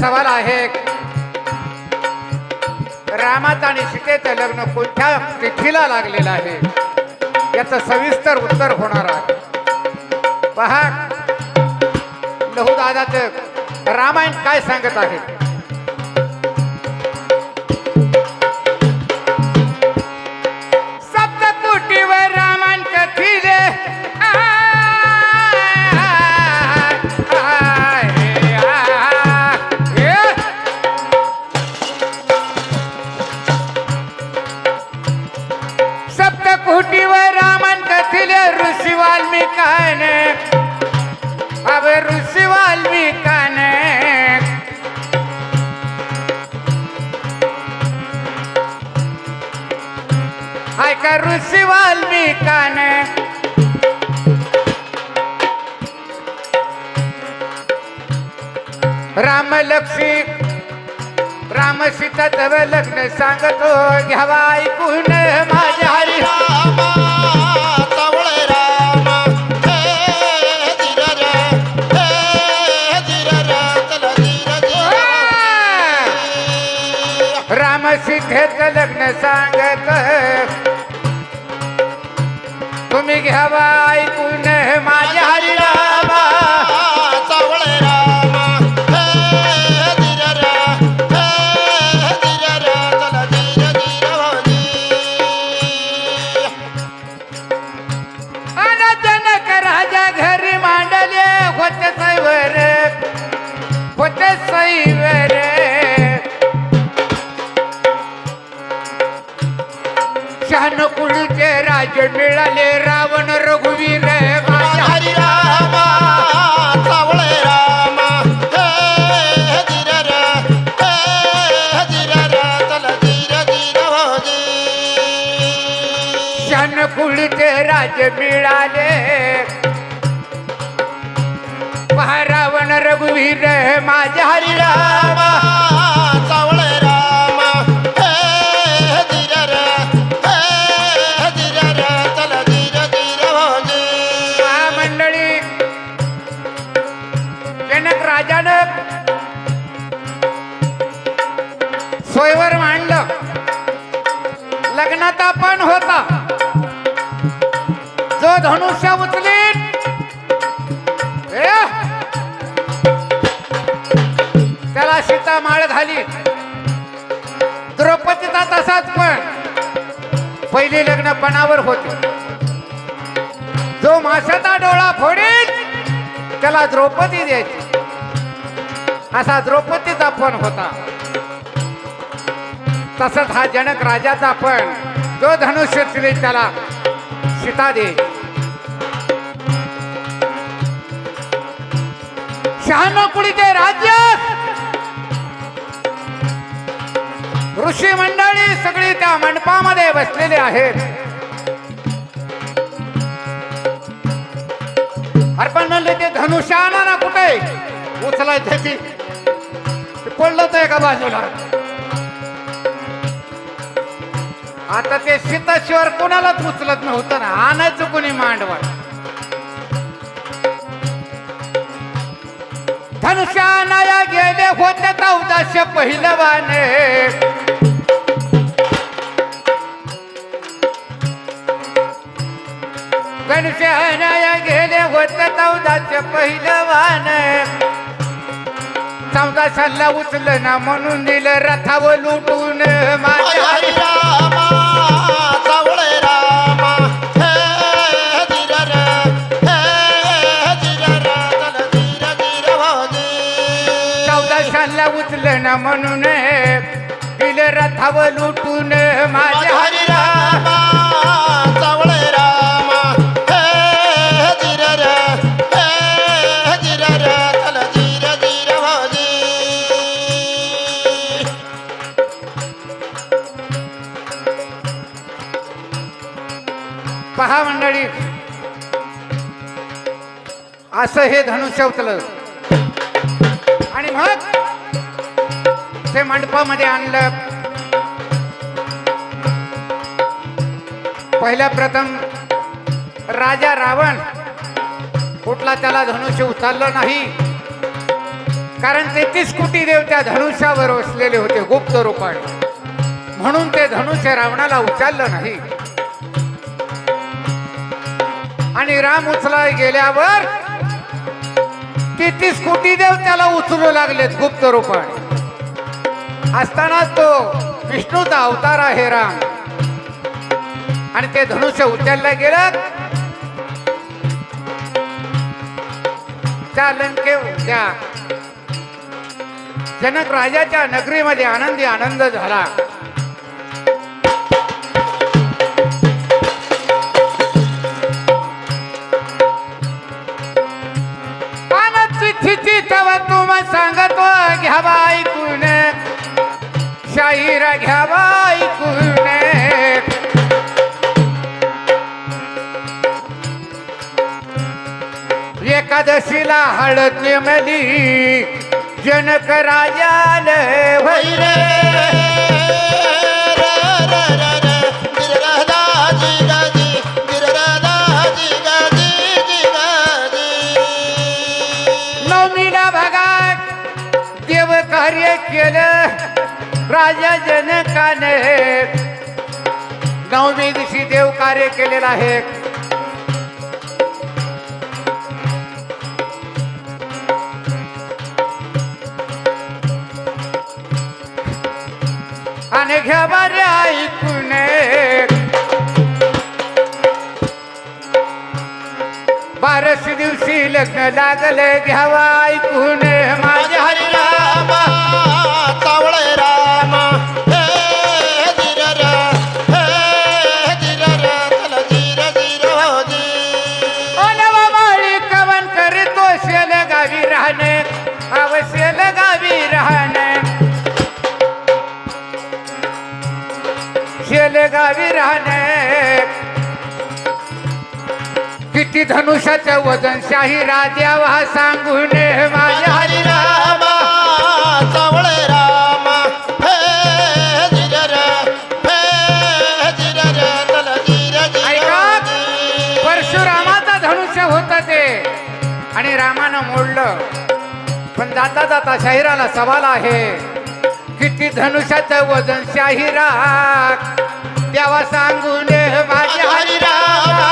सवाल आहे. रामाचं आणि सीतेचं लग्न कोणत्या तिथीला लागलेलं आहे? याचं सविस्तर उत्तर होणार आहे. पहा लहू दादाचं रामायण काय सांगत आहे? ऐका ऋषी वाल्मिकाने. राम लक्ष्मी राम सीता तव लग्न सांगतो. घ्यावा ऐकून माझ्या हरी रामा. हे हे सीतेचं लग्न सांगत. तुम्ही घ्यावा ऐकून माझ्या हरी राज मिळाले रावण रघुवीर हरी रामा सावळे रामा. हे धीर हे धीर राज मिळाले. पहा रावण रघुवीर माझ्या हरिरामा सावळे काशीचा माळ घाली. द्रौपदीचा तसाच पण. पहिली लग्न पणावर होते. जो माशाचा डोळा फोडेल त्याला द्रौपदी द्यायची. असा द्रौपदीचा पण होता. तसंच हा जनक राजाचा पण. जो धनुष्य उचलेल त्याला सीता दे शहानकुळीचे राज्य ऋषी मंडळी सगळी त्या मंडपामध्ये बसलेले आहेत. अर्पण म्हणले ते धनुष्याना ना कुठे? उचलायचं ती पडलं तर एका बाजूला. आता ते सीताशिवर कोणालाच उचलत नव्हतं ना? आणायचं कोणी मांडवा? धनुष्यानाया गेले होते चौदाशे पहिलवाने. धनुष्यानाया गेले होते चौदाशे पहिलवान चौदाशाला उचलं ना म्हणून दिलं रथावर लुटून. हे हे धीर चौदाशाला उचलं ना म्हणून. दिलं रथावर लुटून. पहा मंडळी. असं हे धनुष्य उचलं आणि मग ते मंडपामध्ये आणलं. पहिल्या प्रथम राजा रावण कुठला त्याला धनुष्य उचललं नाही. कारण तेहतीस कोटी देव त्या धनुष्यावर बसलेले होते गुप्त रूपाने. म्हणून ते धनुष्य रावणाला उचललं नाही. आणि राम उचला गेल्यावर तेहतीस कोटी देव त्याला उचलू लागलेत गुप्त रूपाने. असताना तो विष्णूचा अवतार आहे राम. आणि ते धनुष्य उचलल्या गेलं. त्या लंके त्या जनक राजाच्या नगरीमध्ये आनंदी आनंद झाला. एकादशीला हळद मली जनक राजाल वैर नवमीला भागात देव कार्य केलं राजा जनकाने. नवमी दिवशी देव कार्य केलेलं आहे. घ्या बरे ऐकून बारस दिवशी लग्न लागलं घ्यावा ऐकून माझ्या हरी रामा चावळे रामा. हे हे हो कवन करीतो शेल गावी राहणे. अवशेल गावी राहणे किती धनुष्याचं वजन शाही राजावा सांगून माझ्या रामा रामा हे हे. हो. परशुरामाचा धनुष्य होत ते आणि रामानं मोडलं पण जाता जाता शाहिराला सवाल आहे किती धनुष्याचं वजन शाहिरा तेव्हा सांगून माझ्या हरी रामा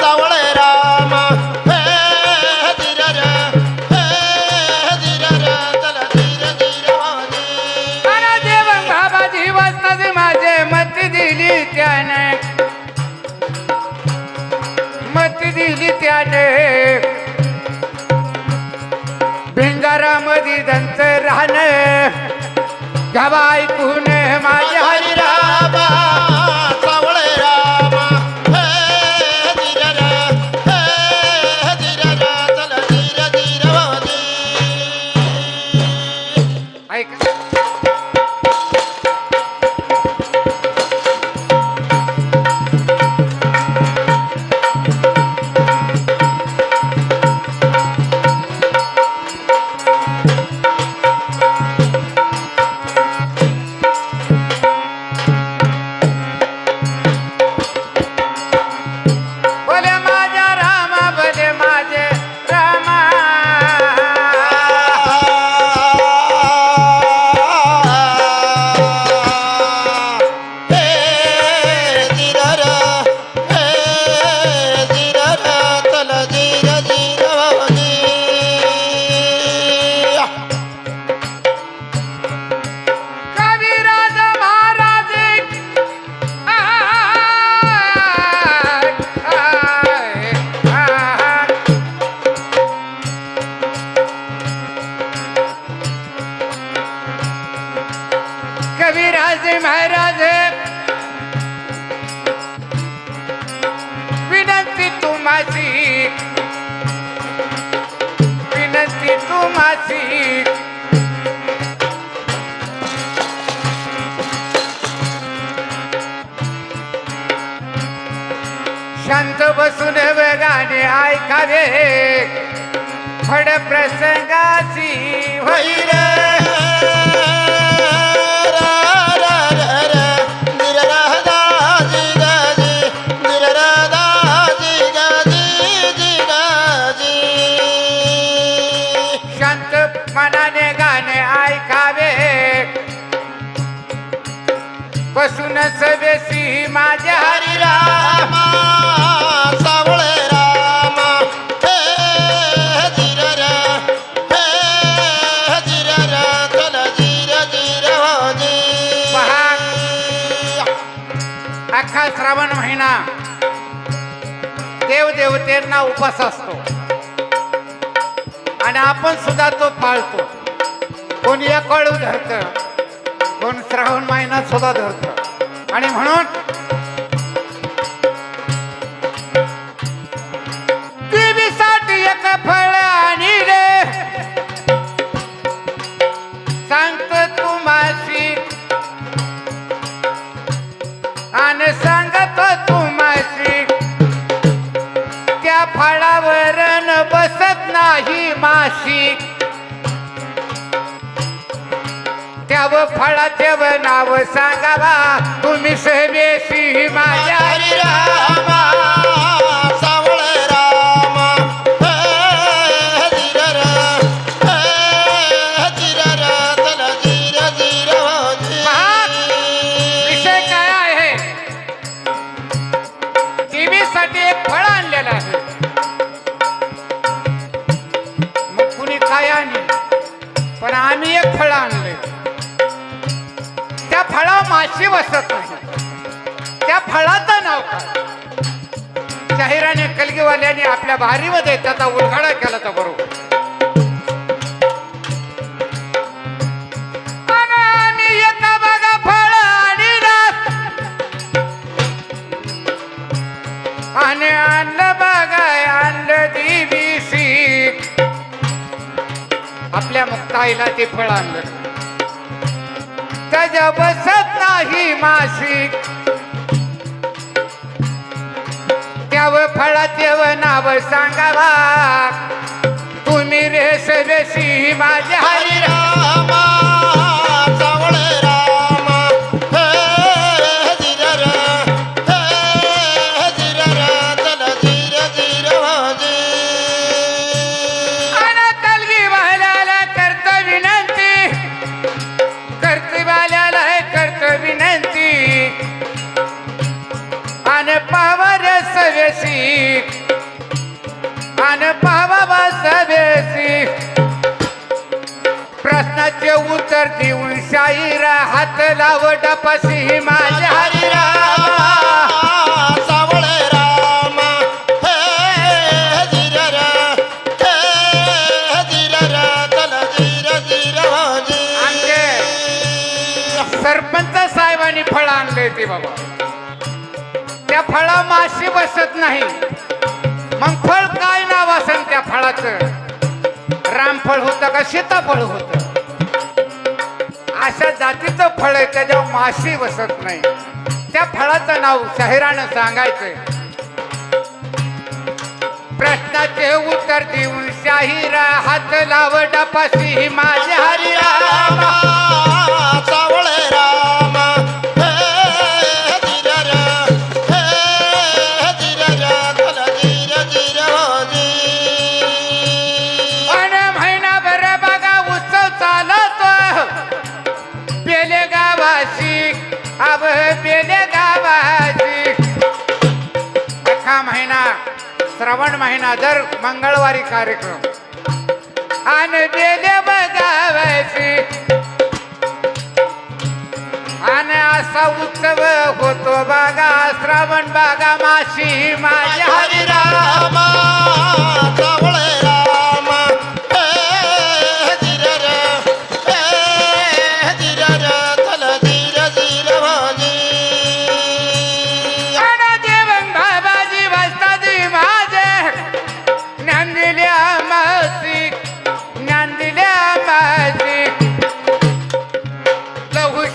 चावळे रामा. हे धीर र, हे धीर र, चल धीर धीर हो जी. अरे देव बाबा दिवस माझे मत दिली त्याने. मत दिली त्याने. भिंगारामध्ये दंत राहणं. घ्यावा ऐकून माझ्या हरी रामा चावळे बसून वेगाने ऐकावे. फड प्रसंगाची होईल महिना देवदेवतेंना उपास असतो. आणि आपण सुद्धा तो पाळतो. कोण या कळू धरत कोण श्रावण महिना सुद्धा धरत. आणि म्हणून नाही माशी त्याव फळा व नाव सांगावा. तुम्ही सहवेशी माझ्या बारीमध्ये केला तर बरोबर. आणि आणलं आणलं आपल्या मुक्ताईला ते फळ आणलं. त्याच्या बसत नाही माशी त्यावर फळा तेव्हा सांगावा. तुम्ही रेस रेशी माझ्या हरी रामा. रामा. हे हे चल कलगी वाल्याला करत विनंती. करती हे करत विनंती. आणि पावर सवेसी आणि चल जिर जिर हो जी आमचे सरपंच साहेबांनी फळ आणले ते बाबा. त्या फळा माशी बसत नाही. मग फळ काय नाव असेल त्या फळाचं? रामफळ होतं का सीताफळ होतं? अशा जातीचं फळ आहे त्याच्यावर माशी बसत नाही. त्या फळाचं नाव शहरानं सांगायचंय. प्रश्नाचे उत्तर देऊन शाहिरा हात लाव डपाशी माझ्या हरी दर मंगळवारी कार्यक्रम. आणि बेले आणि असा उत्सव होतो बागा श्रावण बागा माशी माझ्या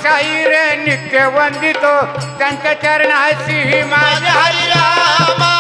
शाहीर नित्य वंदितो. त्यांच्या चरणाशी माझ्या हरी रामा.